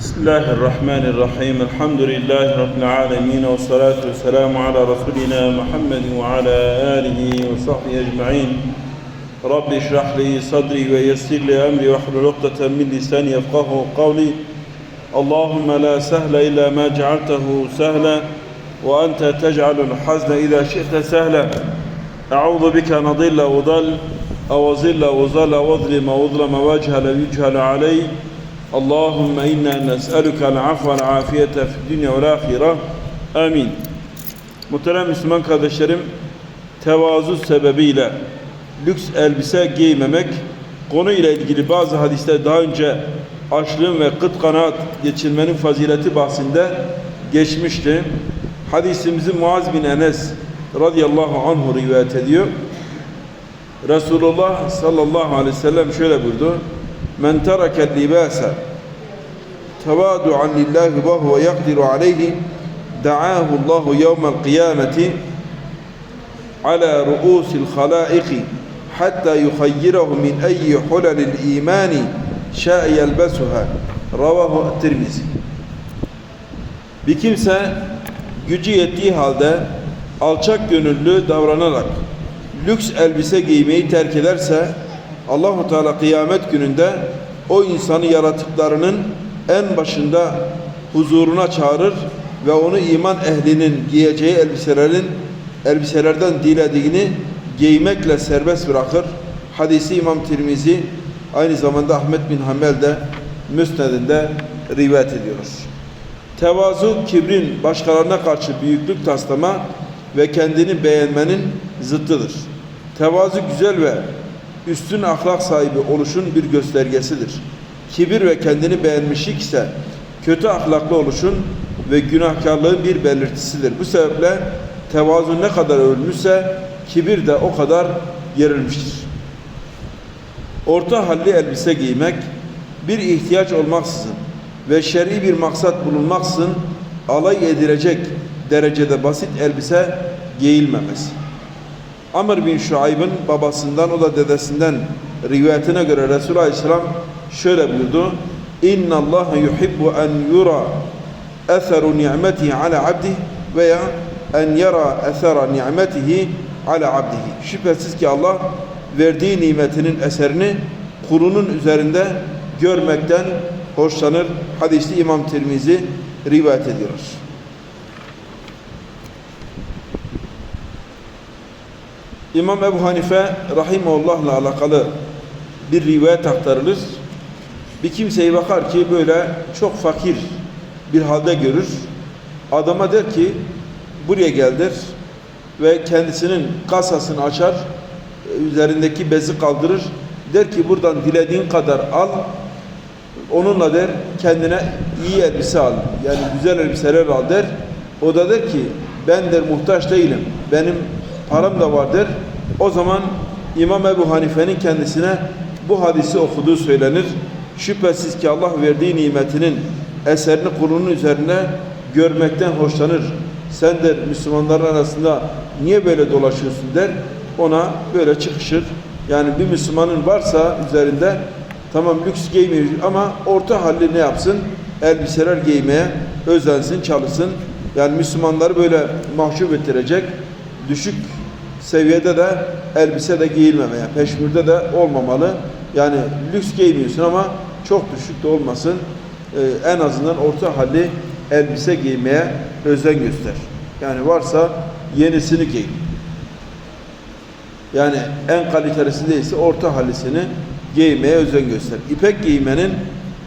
بسم الله الرحمن الرحيم الحمد لله رب العالمين والصلاة والسلام على رسولنا محمد وعلى آله وصحبه أجمعين رب اشرح لي صدري ويسر لي أمري واحلل عقدة من لساني يفقه قولي اللهم لا سهل إلا ما جعلته سهلا وأنت تجعل الحزن إذا شئت سهلا أعوذ بك نضل وضل أو أضل وظل وأظلم وأظلم واجهل ويجهل علي اللهم إنا نسألك العفو والعافية في الدنيا والآخرة Amin. Muhterem Müslüman kardeşlerim, tevazu sebebiyle lüks elbise giymemek konuyla ilgili bazı hadisler daha önce açlığın ve kıt kanaat geçirmenin fazileti bahsinde geçmişti. Hadisimizi Muaz bin Enes radıyallahu anhu rivayet ediyor. Resulullah sallallahu aleyhi ve sellem şöyle buyurdu. Men terake libasa tevadu'an lillahi ve huve yakdiru aleyhi. Da'ahu Allahu yevmel kıyameti ala ru'usil halaiki hatta yuhayyirahu min eyyi hulalil imani şa'e yelbesuha ravahu tirmizi. Bir kimse gücü yettiği halde alçak gönüllü davranarak lüks elbise giymeyi terk ederse Allahu Teala kıyamet gününde o insanı yaratıklarının en başında huzuruna çağırır ve onu iman ehlinin giyeceği elbiselerin elbiselerden dilediğini giymekle serbest bırakır. Hadisi İmam Tirmizi aynı zamanda Ahmet bin Hanbel de Müsned'inde rivayet ediyoruz. Tevazu kibrin başkalarına karşı büyüklük taslama ve kendini beğenmenin zıttıdır. Tevazu güzel ve üstün ahlak sahibi oluşun bir göstergesidir. Kibir ve kendini beğenmişlik ise kötü ahlaklı oluşun ve günahkarlığın bir belirtisidir. Bu sebeple tevazu ne kadar övülmüşse kibir de o kadar yerilmiştir. Orta halli elbise giymek bir ihtiyaç olmaksızın ve şer'i bir maksat bulunmaksızın alay edilecek derecede basit elbise giyilmemesi. Amr bin Şuayb'ın babasından o da dedesinden rivayetine göre Resulullah Aleyhisselam şöyle buyurdu. İnna Allah yuhibbu en yura eseru ni'metihi ala abdihi veya en yara esera ni'metihi ala abdihi. Şüphesiz ki Allah verdiği nimetinin eserini kulunun üzerinde görmekten hoşlanır. Hadisli İmam Tirmizi rivayet ediyor. İmam Ebu Hanife Rahimullah'la alakalı bir rivayet aktarılır. Bir kimseye bakar ki böyle çok fakir bir halde görür. Adama der ki buraya gel der ve kendisinin kasasını açar, üzerindeki bezi kaldırır. Der ki buradan dilediğin kadar al, onunla der kendine iyi elbise al. Yani güzel elbiseler al der. O da der ki ben der muhtaç değilim. Benim param da var der. O zaman İmam Ebu Hanife'nin kendisine bu hadisi okuduğu söylenir. Şüphesiz ki Allah verdiği nimetinin eserini kulunun üzerine görmekten hoşlanır. Sen der Müslümanların arasında niye böyle dolaşıyorsun der. Ona böyle çıkışır. Yani bir Müslümanın varsa üzerinde tamam lüks giymiyor ama orta halli ne yapsın? Elbiseler giymeye özensin, çalışsın. Yani Müslümanları böyle mahcup ettirecek düşük seviyede de elbise de giyilmemeye, peşmürde de olmamalı. Yani lüks giymiyorsun ama çok düşük de olmasın. Ee, en azından orta halli elbise giymeye özen göster. Yani varsa yenisini giy. Yani en kalitelisi değilse orta hallisini giymeye özen göster. İpek giymenin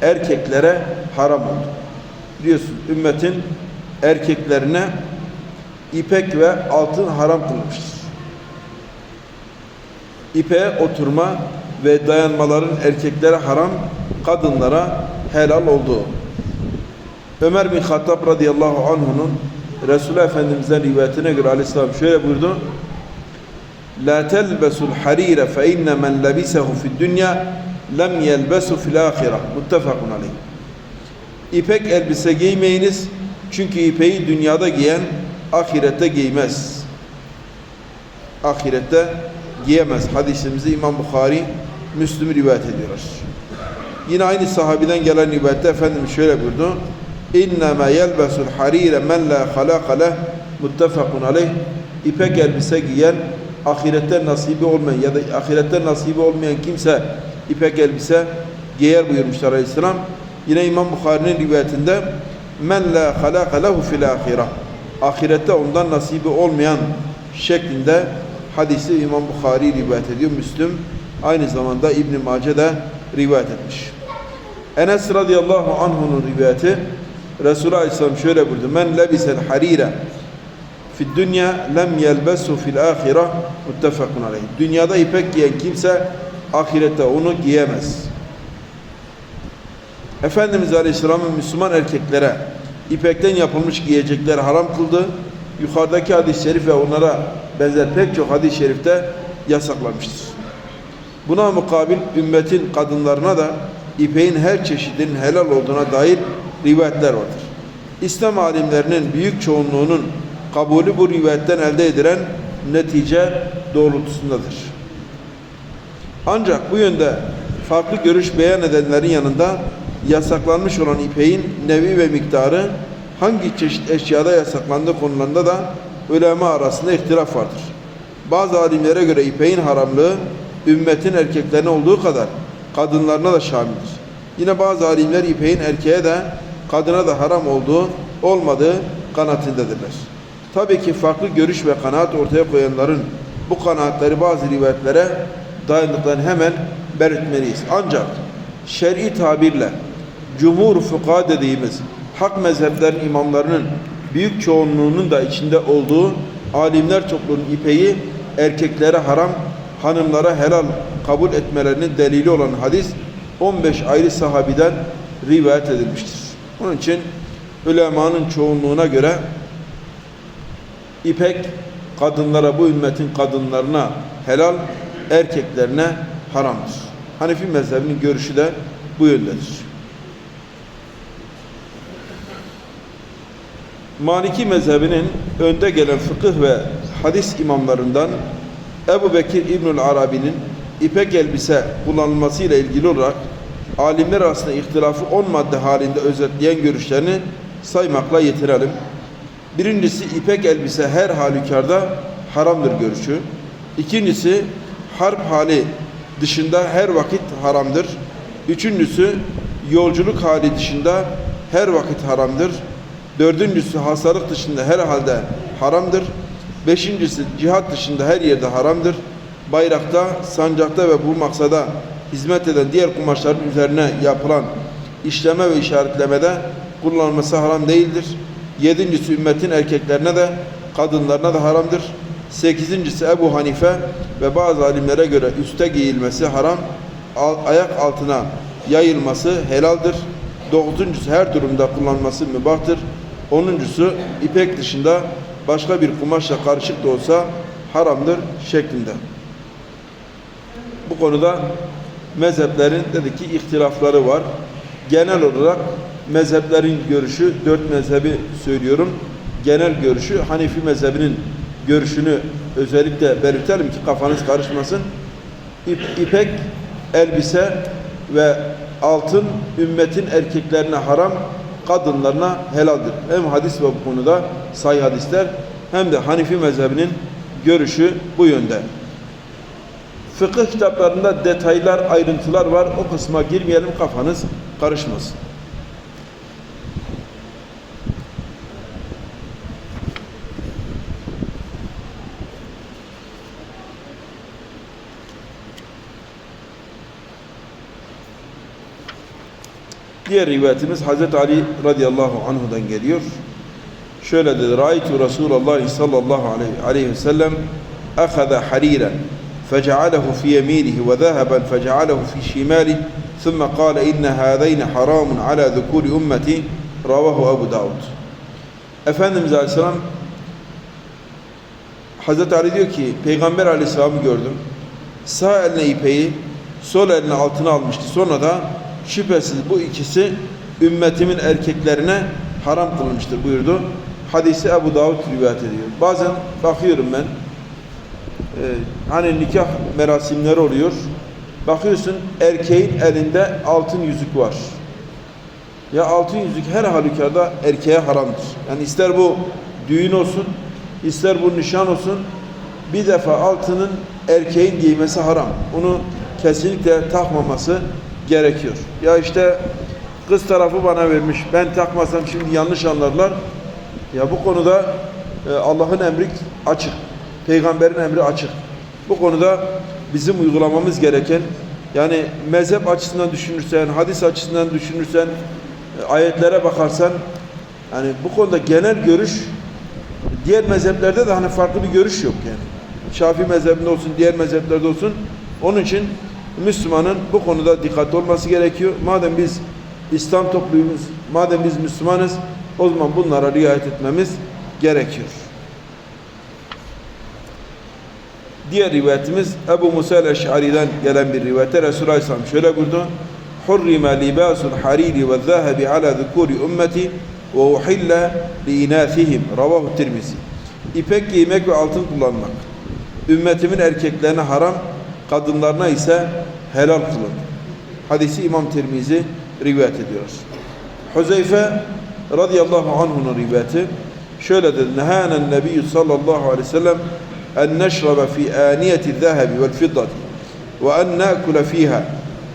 erkeklere haram oldu. Biliyorsun ümmetin erkeklerine ipek ve altın haram kılmıştır. İpeğe oturma ve dayanmaların erkeklere haram, kadınlara helal olduğu. Ömer bin Hattab radıyallahu anh'unun Resulullah Efendimiz'den rivayetine göre aleyhisselam şöyle buyurdu. La telbesul harire fe inne men lebisehu fid dünya lem yelbesu fil ahire. Muttefakun aleyh. İpek elbise giymeyiniz çünkü ipeği dünyada giyen ahirette giymez. Ahirette giyemez. Hadisimizi İmam Bukhari, Müslüm rivayet ediyorlar. Yine aynı sahabiden gelen rivayette Efendimiz şöyle buyurdu. İnnemâ yelbesul harîre men lâ halâka leh muttefakun aleyh. İpek elbise giyen ahirette nasibi olmayan ya da ahirette nasibi olmayan kimse ipek elbise giyer buyurmuşlar aleyhisselam. Yine İmam Bukhari'nin rivayetinde men la halaka lehu fil ahireh. Ahirette ondan nasibi olmayan şeklinde hadisi İmam Bukhari rivayet ediyor. Müslüm aynı zamanda İbn Mace de rivayet etmiş. Enes radıyallahu anh'unun rivayeti Resulullah Aleyhisselam şöyle buyurdu. Men lebisel harire fi dünya lem yelbesu fil ahire muttefakun aleyh. Dünyada ipek giyen kimse ahirette onu giyemez. Efendimiz Aleyhisselam'ın Müslüman erkeklere ipekten yapılmış giyecekler haram kıldı. Yukarıdaki hadis-i şerif ve onlara benzer pek çok hadis-i şerifte yasaklamıştır. Buna mukabil ümmetin kadınlarına da ipeğin her çeşidinin helal olduğuna dair rivayetler vardır. İslam alimlerinin büyük çoğunluğunun kabulü bu rivayetten elde edilen netice doğrultusundadır. Ancak bu yönde farklı görüş beyan edenlerin yanında yasaklanmış olan ipeğin nevi ve miktarı hangi çeşit eşyada yasaklandığı konularında da ulema arasında ihtilaf vardır. Bazı alimlere göre ipeğin haramlığı ümmetin erkeklerine olduğu kadar kadınlarına da şamildir. Yine bazı alimler ipeğin erkeğe de kadına da haram olduğu olmadığı kanaatindedirler. Tabii ki farklı görüş ve kanaat ortaya koyanların bu kanaatleri bazı rivayetlere dayandıklarını hemen belirtmeliyiz. Ancak şer'i tabirle cumhur fukaha dediğimiz hak mezheplerin imamlarının büyük çoğunluğunun da içinde olduğu alimler topluluğunun ipeği erkeklere haram, hanımlara helal kabul etmelerinin delili olan hadis 15 ayrı sahabiden rivayet edilmiştir. Onun için ulemanın çoğunluğuna göre ipek kadınlara bu ümmetin kadınlarına helal, erkeklerine haramdır. Hanefi mezhebinin görüşü de bu yöndedir. Maliki mezhebinin önde gelen fıkıh ve hadis imamlarından Ebu Bekir İbnül Arabi'nin ipek elbise kullanılmasıyla ilgili olarak alimler arasında ihtilafı 10 madde halinde özetleyen görüşlerini saymakla yetirelim. Birincisi ipek elbise her halükarda haramdır görüşü. İkincisi harp hali dışında her vakit haramdır. Üçüncüsü yolculuk hali dışında her vakit haramdır. Dördüncüsü hastalık dışında her halde haramdır. Beşincisi cihat dışında her yerde haramdır. Bayrakta, sancakta ve bu maksada hizmet eden diğer kumaşların üzerine yapılan işleme ve işaretlemede kullanılması haram değildir. Yedincisi ümmetin erkeklerine de kadınlarına da haramdır. Sekizincisi Ebu Hanife ve bazı alimlere göre üste giyilmesi haram, ayak altına yayılması helaldir. Dokuzuncusu her durumda kullanılması mübahtır. Onuncusu ipek dışında başka bir kumaşla karışık da olsa haramdır şeklinde. Bu konuda mezheplerin dedik ki ihtilafları var. Genel olarak mezheplerin görüşü, dört mezhebi söylüyorum. Genel görüşü Hanefi mezhebinin görüşünü özellikle belirtelim ki kafanız karışmasın. İp, ipek, elbise ve altın ümmetin erkeklerine haram, kadınlarına helaldir. Hem hadis ve bu konuda sayı hadisler hem de Hanifi mezhebinin görüşü bu yönde. Fıkıh kitaplarında detaylar, ayrıntılar var. O kısma girmeyelim kafanız karışmasın. Diğer rivayetimiz Hazreti Ali radıyallahu anhu'dan geliyor. Şöyle dedi. Raitu Resulullah sallallahu aleyhi, aleyhi ve sellem akhada hariran فجعله في يمينه وذهبا فجعله في شماله ثم قال إن هذين حرام على ذكور أمتي رواه أبو داود Efendimiz Aleyhisselam Hazreti Ali diyor ki Peygamber Aleyhisselam'ı gördüm. Sağ eline ipeği sol eline altına almıştı. Sonra da şüphesiz bu ikisi ümmetimin erkeklerine haram kılınmıştır buyurdu. Hadisi Ebu Davud rivayet ediyor. Bazen bakıyorum ben e, hani nikah merasimleri oluyor. Bakıyorsun erkeğin elinde altın yüzük var. Ya altın yüzük her halükarda erkeğe haramdır. Yani ister bu düğün olsun, ister bu nişan olsun, bir defa altının erkeğin giymesi haram. Onu kesinlikle takmaması gerekiyor. Ya işte kız tarafı bana vermiş, ben takmasam şimdi yanlış anlarlar. Ya bu konuda e, Allah'ın emri açık. Peygamberin emri açık. Bu konuda bizim uygulamamız gereken yani mezhep açısından düşünürsen, hadis açısından düşünürsen, e, ayetlere bakarsan yani bu konuda genel görüş diğer mezheplerde de hani farklı bir görüş yok yani. Şafii mezhebinde olsun, diğer mezheplerde olsun. Onun için Müslümanın bu konuda dikkatli olması gerekiyor. Madem biz İslam topluluğumuz, madem biz Müslümanız, o zaman bunlara riayet etmemiz gerekiyor. Diğer rivayetimiz Ebu Musa el-Eş'ari'den gelen bir rivayette Resulullah Aleyhisselam şöyle buyurdu. Ve zahabi ala zukuri ümmeti ve uhille li inathihim. Ravahu Tirmizi. İpek giymek ve altın kullanmak. Ümmetimin erkeklerine haram, kadınlarına ise helal kılın. Hadisi İmam Tirmizi rivayet ediyor. Huzeyfe radıyallahu anh'un rivayeti şöyle dedi. Nehanen nebiyyü sallallahu aleyhi ve sellem en neşrebe fi aniyeti zahabi vel fiddati ve en nakule fiha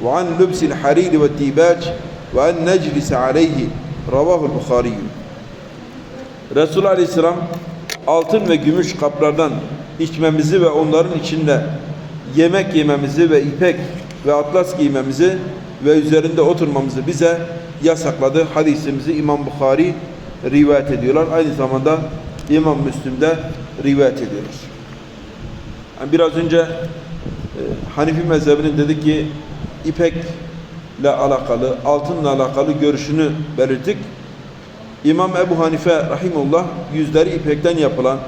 ve an lübsil hariri ve dibac ve en neclise aleyhi ravahul Bukhari. Resulullah Aleyhisselam altın ve gümüş kaplardan içmemizi ve onların içinde yemek yememizi ve ipek ve atlas giymemizi ve üzerinde oturmamızı bize yasakladı. Hadisimizi İmam Bukhari rivayet ediyorlar. Aynı zamanda İmam Müslim'de rivayet ediyorlar. Yani biraz önce e, Hanifi mezhebinin dedi ki ipekle alakalı, altınla alakalı görüşünü belirttik. İmam Ebu Hanife rahimullah yüzleri ipekten yapılan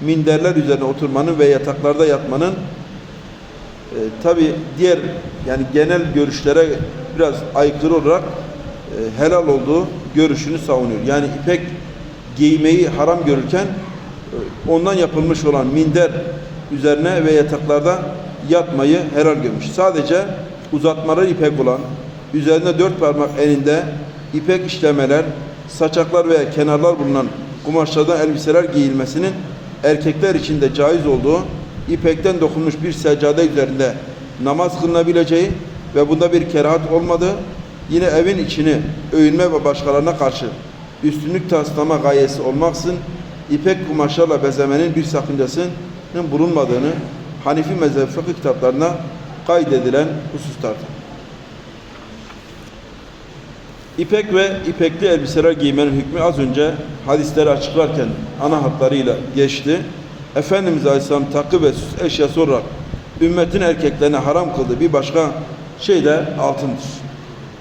minderler üzerine oturmanın ve yataklarda yatmanın e, tabi diğer yani genel görüşlere biraz aykırı olarak e, helal olduğu görüşünü savunuyor. Yani ipek giymeyi haram görürken e, ondan yapılmış olan minder üzerine ve yataklarda yatmayı helal görmüş. Sadece uzatmaları ipek olan, üzerinde dört parmak eninde ipek işlemeler, saçaklar veya kenarlar bulunan kumaşlardan elbiseler giyilmesinin erkekler için de caiz olduğu, ipekten dokunmuş bir seccade üzerinde namaz kılınabileceği ve bunda bir kerahat olmadığı, yine evin içini övünme ve başkalarına karşı üstünlük taslama gayesi olmaksın, ipek kumaşlarla bezemenin bir sakıncasının bulunmadığını Hanifi mezhep fıkıh kitaplarına kaydedilen hususlardır. İpek ve ipekli elbiseler giymenin hükmü az önce hadisleri açıklarken ana hatlarıyla geçti. Efendimiz Aleyhisselam takı ve süs eşyası olarak ümmetin erkeklerine haram kıldığı bir başka şey de altındır.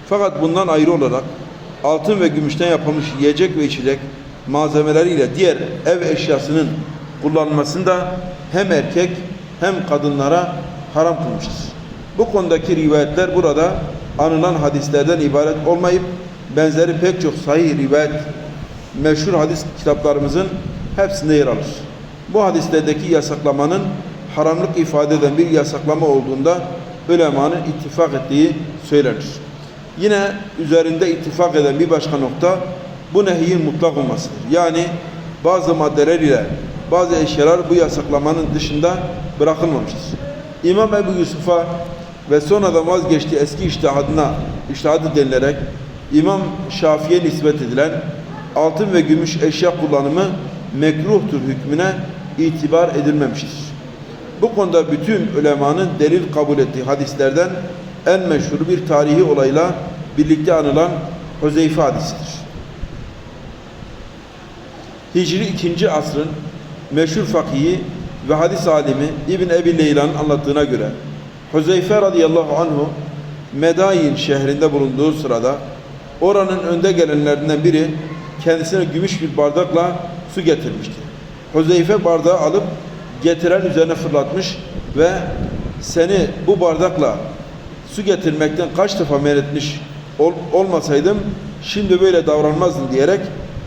Fakat bundan ayrı olarak altın ve gümüşten yapılmış yiyecek ve içecek malzemeleriyle diğer ev eşyasının kullanılmasında hem erkek hem kadınlara haram kılmıştır. Bu konudaki rivayetler burada anılan hadislerden ibaret olmayıp benzeri pek çok sahih rivayet meşhur hadis kitaplarımızın hepsinde yer alır. Bu hadislerdeki yasaklamanın haramlık ifade eden bir yasaklama olduğunda ulemanın ittifak ettiği söylenir. Yine üzerinde ittifak eden bir başka nokta bu nehiyin mutlak olmasıdır. Yani bazı maddeler ile bazı eşyalar bu yasaklamanın dışında bırakılmamıştır. İmam Ebu Yusuf'a ve sonradan vazgeçtiği eski iştihadına, iştihadı denilerek İmam Şafii'ye nispet edilen altın ve gümüş eşya kullanımı mekruhtur hükmüne itibar edilmemiştir. Bu konuda bütün ulemanın delil kabul ettiği hadislerden en meşhur bir tarihi olayla birlikte anılan Huzeyfe hadisidir. Hicri 2. asrın meşhur fakihi ve hadis alimi İbn Ebi Leyla'nın anlattığına göre Huzeyfe radıyallahu anhu Medayin şehrinde bulunduğu sırada oranın önde gelenlerinden biri kendisine gümüş bir bardakla su getirmişti. Huzeyfe bardağı alıp getiren üzerine fırlatmış ve seni bu bardakla su getirmekten kaç defa men etmiş ol, olmasaydım şimdi böyle davranmazdın diyerek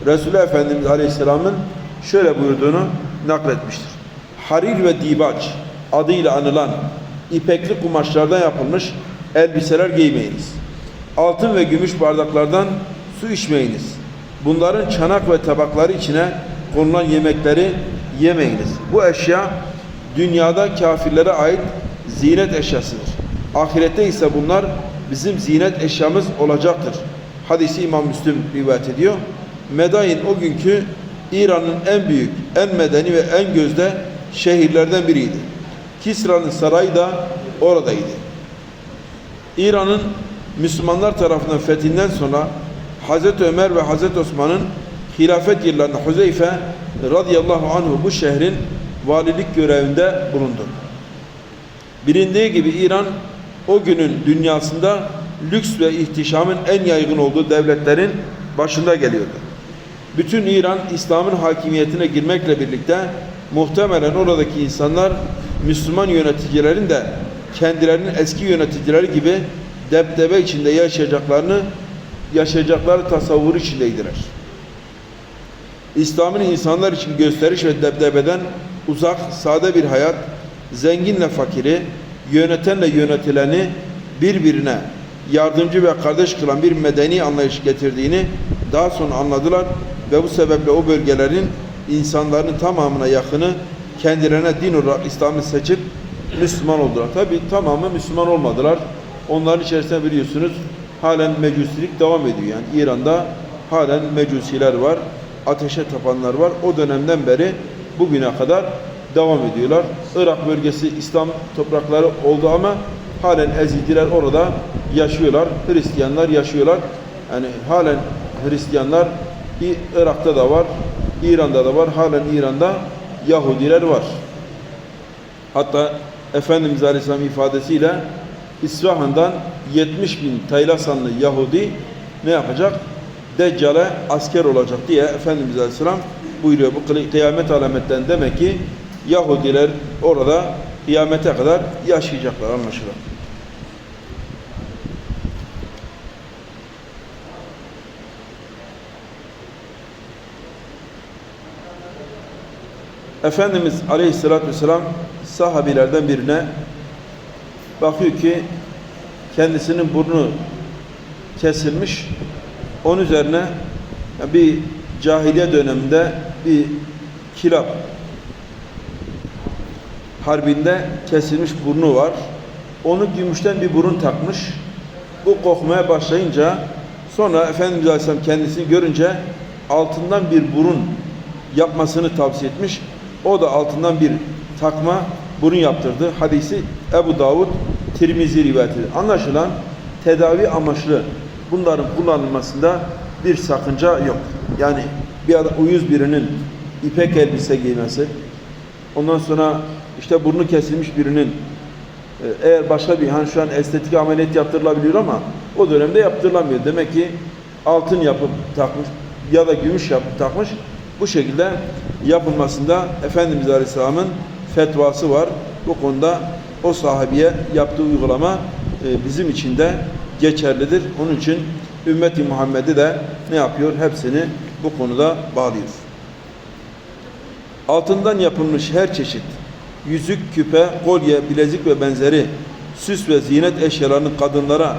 Resulullah Efendimiz Aleyhisselam'ın şöyle buyurduğunu nakletmiştir. Harir ve Dibaç adıyla anılan ipekli kumaşlardan yapılmış elbiseler giymeyiniz. Altın ve gümüş bardaklardan su içmeyiniz. Bunların çanak ve tabakları içine konulan yemekleri yemeyiniz. Bu eşya dünyada kafirlere ait zinet eşyasıdır. Ahirette ise bunlar bizim zinet eşyamız olacaktır. Hadisi İmam Müslim rivayet ediyor. Medain o günkü İran'ın en büyük, en medeni ve en gözde şehirlerden biriydi. Kisra'nın sarayı da oradaydı. İran'ın Müslümanlar tarafından fethinden sonra Hazreti Ömer ve Hazreti Osman'ın hilafet yıllarında Huzeyfe radıyallahu anhu bu şehrin valilik görevinde bulundu. Bilindiği gibi İran o günün dünyasında lüks ve ihtişamın en yaygın olduğu devletlerin başında geliyordu. Bütün İran İslam'ın hakimiyetine girmekle birlikte muhtemelen oradaki insanlar Müslüman yöneticilerin de kendilerinin eski yöneticileri gibi depdebe içinde yaşayacaklarını yaşayacakları tasavvuru içindeydiler. İslam'ın insanlar için gösteriş ve debdebeden uzak, sade bir hayat, zenginle fakiri, yönetenle yönetileni birbirine yardımcı ve kardeş kılan bir medeni anlayış getirdiğini daha sonra anladılar ve bu sebeple o bölgelerin insanların tamamına yakını kendilerine din olarak İslam'ı seçip Müslüman oldular. Tabi tamamı Müslüman olmadılar. Onların içerisinde biliyorsunuz halen mecusilik devam ediyor. Yani İran'da halen mecusiler var, ateşe tapanlar var. O dönemden beri bugüne kadar devam ediyorlar. Irak bölgesi İslam toprakları oldu ama halen Ezidiler orada yaşıyorlar. Hristiyanlar yaşıyorlar. Yani halen Hristiyanlar Irak'ta da var, İran'da da var. Halen İran'da Yahudiler var. Hatta Efendimiz Aleyhisselam ifadesiyle İsfahan'dan 70 bin Taylasanlı Yahudi ne yapacak? Deccale asker olacak diye Efendimiz Aleyhisselam buyuruyor. Bu kıy- kıyamet alametten demek ki Yahudiler orada kıyamete kadar yaşayacaklar anlaşılan. Efendimiz Aleyhisselatü Vesselam sahabilerden birine bakıyor ki kendisinin burnu kesilmiş. Onun üzerine bir cahiliye döneminde bir kilap harbinde kesilmiş burnu var. Onu gümüşten bir burun takmış. Bu kokmaya başlayınca sonra Efendimiz Aleyhisselam kendisini görünce altından bir burun yapmasını tavsiye etmiş. O da altından bir takma burun yaptırdı. Hadisi Ebu Davud Tirmizi rivayet ediyor. Anlaşılan tedavi amaçlı bunların kullanılmasında bir sakınca yok. Yani bir adam, uyuz birinin ipek elbise giymesi, ondan sonra işte burnu kesilmiş birinin e, eğer başka bir hani şu an estetik ameliyat yaptırılabiliyor ama o dönemde yaptırılamıyor. Demek ki altın yapıp takmış ya da gümüş yapıp takmış. Bu şekilde yapılmasında Efendimiz Aleyhisselam'ın fetvası var. Bu konuda o sahabiye yaptığı uygulama e, bizim için de geçerlidir. Onun için ümmeti Muhammed'i de ne yapıyor? Hepsini bu konuda bağlıyor. Altından yapılmış her çeşit yüzük, küpe, kolye, bilezik ve benzeri süs ve zinet eşyalarının kadınlara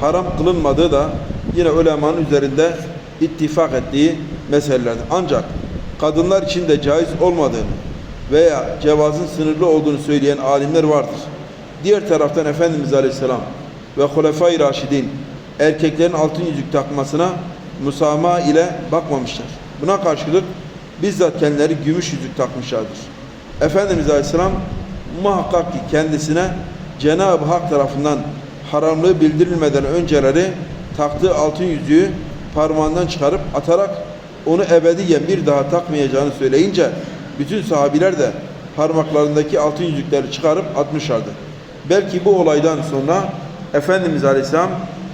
haram kılınmadığı da yine ulemanın üzerinde ittifak ettiği meselelerdir. Ancak kadınlar için de caiz olmadığını veya cevazın sınırlı olduğunu söyleyen alimler vardır. Diğer taraftan Efendimiz Aleyhisselam ve Hulefai Raşidin erkeklerin altın yüzük takmasına musama ile bakmamışlar. Buna karşılık bizzat kendileri gümüş yüzük takmışlardır. Efendimiz Aleyhisselam muhakkak ki kendisine Cenab-ı Hak tarafından haramlığı bildirilmeden önceleri taktığı altın yüzüğü parmağından çıkarıp atarak onu ebediyen bir daha takmayacağını söyleyince bütün sahabiler de parmaklarındaki altın yüzükleri çıkarıp atmışlardı. Belki bu olaydan sonra Efendimiz Aleyhisselam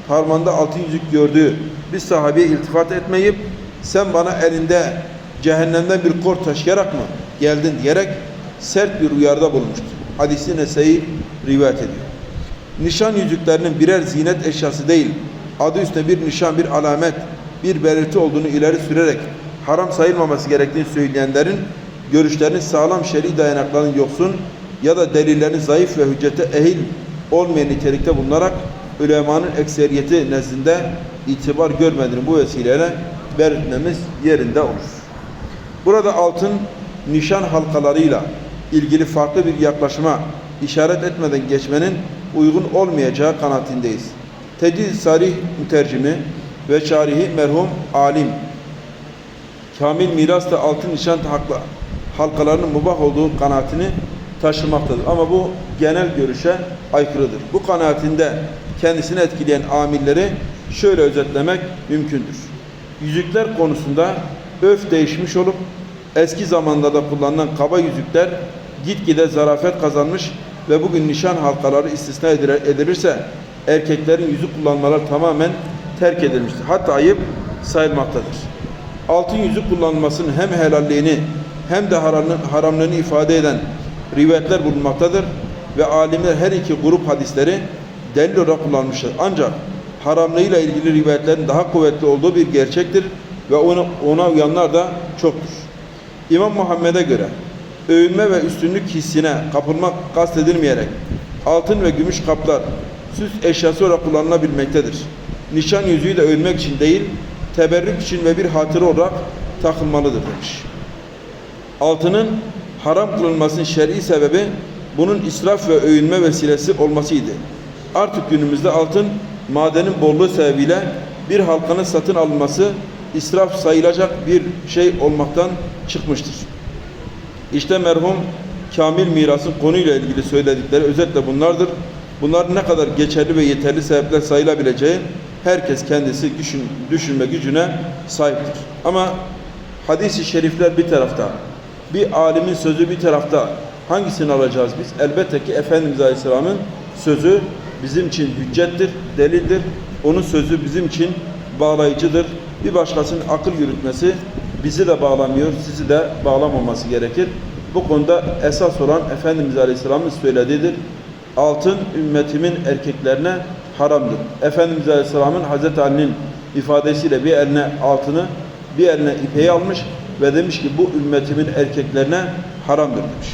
parmağında altın yüzük gördüğü bir sahabeye iltifat etmeyip sen bana elinde cehennemden bir kort taşıyarak mı geldin diyerek sert bir uyarıda bulunmuştur. Hadisi Nese'yi rivayet ediyor. Nişan yüzüklerinin birer zinet eşyası değil, adı üstünde bir nişan, bir alamet, bir belirti olduğunu ileri sürerek haram sayılmaması gerektiğini söyleyenlerin görüşlerinin sağlam şer'i dayanakların yoksun, ya da delillerin zayıf ve hüccete ehil olmayan nitelikte bulunarak ülemanın ekseriyeti nezdinde itibar görmediğini bu vesileyle belirtmemiz yerinde olur. Burada altın nişan halkalarıyla ilgili farklı bir yaklaşıma işaret etmeden geçmenin uygun olmayacağı kanaatindeyiz. Tecid Sarih mütercimi ve şarihi merhum alim kamil mirasla altın nişan halkalarının mubah olduğu kanaatini taşımaktadır. Ama bu genel görüşe aykırıdır. Bu kanaatinde kendisini etkileyen amilleri şöyle özetlemek mümkündür. Yüzükler konusunda öf değişmiş olup eski zamanlarda kullanılan kaba yüzükler gitgide zarafet kazanmış ve bugün nişan halkaları istisna edilir- edilirse erkeklerin yüzük kullanmaları tamamen terk edilmiştir. Hatta ayıp sayılmaktadır. Altın yüzük kullanılmasının hem helalliğini hem de haramlığını ifade eden rivayetler bulunmaktadır ve alimler her iki grup hadisleri delil olarak kullanmışlar. Ancak haramlığıyla ilgili rivayetlerin daha kuvvetli olduğu bir gerçektir ve ona, ona uyanlar da çoktur. İmam Muhammed'e göre övünme ve üstünlük hissine kapılmak kastedilmeyerek altın ve gümüş kaplar süs eşyası olarak kullanılabilmektedir. Nişan yüzüğü de övünmek için değil, teberrük için ve bir hatıra olarak takılmalıdır demiş. Altının haram kılınmasının şer'i sebebi bunun israf ve övünme vesilesi olmasıydı. Artık günümüzde altın madenin bolluğu sebebiyle bir halkanın satın alınması israf sayılacak bir şey olmaktan çıkmıştır. İşte merhum Kamil Miras'ın konuyla ilgili söyledikleri özetle bunlardır. Bunlar ne kadar geçerli ve yeterli sebepler sayılabileceği herkes kendisi düşün, düşünme gücüne sahiptir. Ama hadis-i şerifler bir tarafta, bir alimin sözü bir tarafta hangisini alacağız biz? Elbette ki Efendimiz Aleyhisselam'ın sözü bizim için hüccettir, delildir. Onun sözü bizim için bağlayıcıdır. Bir başkasının akıl yürütmesi bizi de bağlamıyor, sizi de bağlamaması gerekir. Bu konuda esas olan Efendimiz Aleyhisselam'ın söylediğidir. Altın ümmetimin erkeklerine haramdır. Efendimiz Aleyhisselam'ın Hazreti Ali'nin ifadesiyle bir eline altını, bir eline ipeği almış ve demiş ki bu ümmetimin erkeklerine haramdır demiş.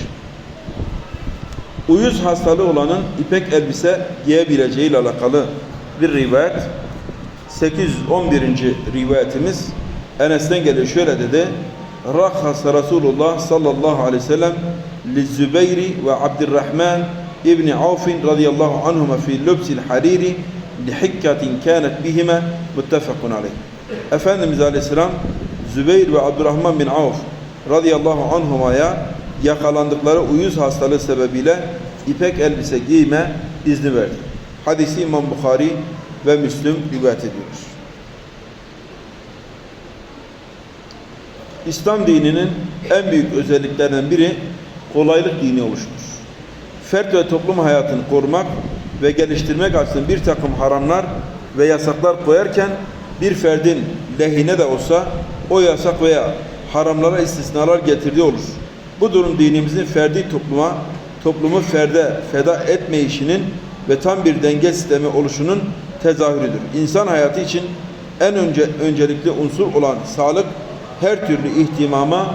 Uyuz hastalığı olanın ipek elbise giyebileceği ile alakalı bir rivayet 811. rivayetimiz Enes'ten geliyor şöyle dedi Rakhasa Resulullah sallallahu aleyhi ve sellem li Zübeyri ve Abdurrahman İbni Avfin radıyallahu anhuma fi lübsil hariri li hikkatin kânet bihime muttefakun aleyh. Efendimiz aleyhisselam Zübeyir ve Abdurrahman bin Avf radıyallahu anhumaya yakalandıkları uyuz hastalığı sebebiyle ipek elbise giyme izni verdi. Hadisi İmam Bukhari ve Müslüm rivayet ediyor. İslam dininin en büyük özelliklerinden biri kolaylık dini oluştur. Fert ve toplum hayatını korumak ve geliştirmek açısından bir takım haramlar ve yasaklar koyarken bir ferdin lehine de olsa o yasak veya haramlara istisnalar getirdiği olur. Bu durum dinimizin ferdi topluma, toplumu ferde feda etmeyişinin ve tam bir denge sistemi oluşunun tezahürüdür. İnsan hayatı için en önce öncelikli unsur olan sağlık her türlü ihtimama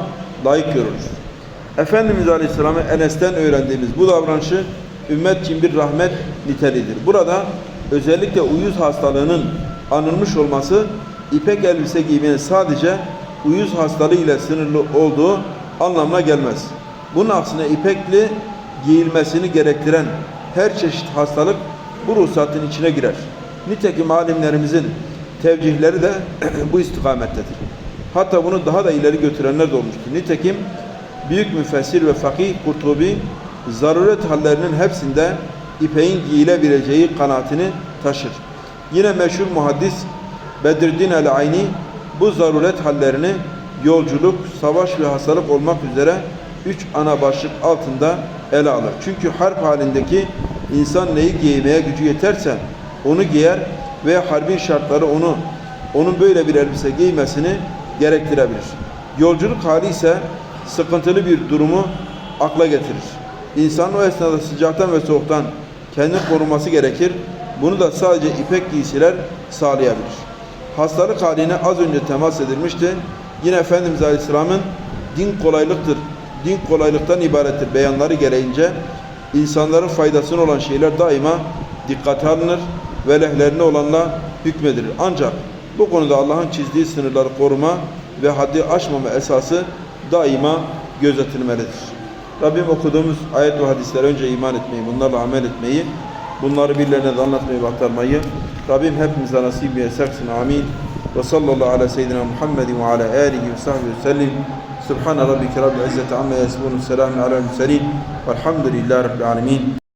layık görülür. Efendimiz Aleyhisselam'ı Enes'ten öğrendiğimiz bu davranışı ümmet için bir rahmet niteliğidir. Burada özellikle uyuz hastalığının anılmış olması ipek elbise giymenin sadece uyuz hastalığı ile sınırlı olduğu anlamına gelmez. Bunun aksine ipekli giyilmesini gerektiren her çeşit hastalık bu ruhsatın içine girer. Nitekim alimlerimizin tevcihleri de bu istikamettedir. Hatta bunu daha da ileri götürenler de olmuştur. Nitekim büyük müfessir ve fakih Kurtubi zaruret hallerinin hepsinde ipeğin giyilebileceği kanaatini taşır. Yine meşhur muhaddis Bedreddin el-Ayni bu zaruret hallerini yolculuk, savaş ve hastalık olmak üzere üç ana başlık altında ele alır. Çünkü harp halindeki insan neyi giymeye gücü yeterse onu giyer ve harbi şartları onu onun böyle bir elbise giymesini gerektirebilir. Yolculuk hali ise sıkıntılı bir durumu akla getirir. İnsan o esnada sıcaktan ve soğuktan kendini koruması gerekir. Bunu da sadece ipek giysiler sağlayabilir. Hastalık haline az önce temas edilmişti. Yine Efendimiz Aleyhisselam'ın din kolaylıktır din kolaylıktan ibarettir beyanları gereğince insanların faydasına olan şeyler daima dikkate alınır ve lehlerine olanla hükmedilir. Ancak bu konuda Allah'ın çizdiği sınırları koruma ve haddi aşmama esası daima gözetilmelidir. Rabbim okuduğumuz ayet ve hadislere önce iman etmeyi, bunlarla amel etmeyi, bunları birilerine de anlatmayı ve aktarmayı Rabbim hepimize nasip etsin. Amin. Ve sallallahu ala seyyidina Muhammedin ve ala alihi ve sahbihi ve sellim. Subhane rabbike rabbil izzeti amma yasifun. Selamun ala murselin. Velhamdülillahi rabbil alemin.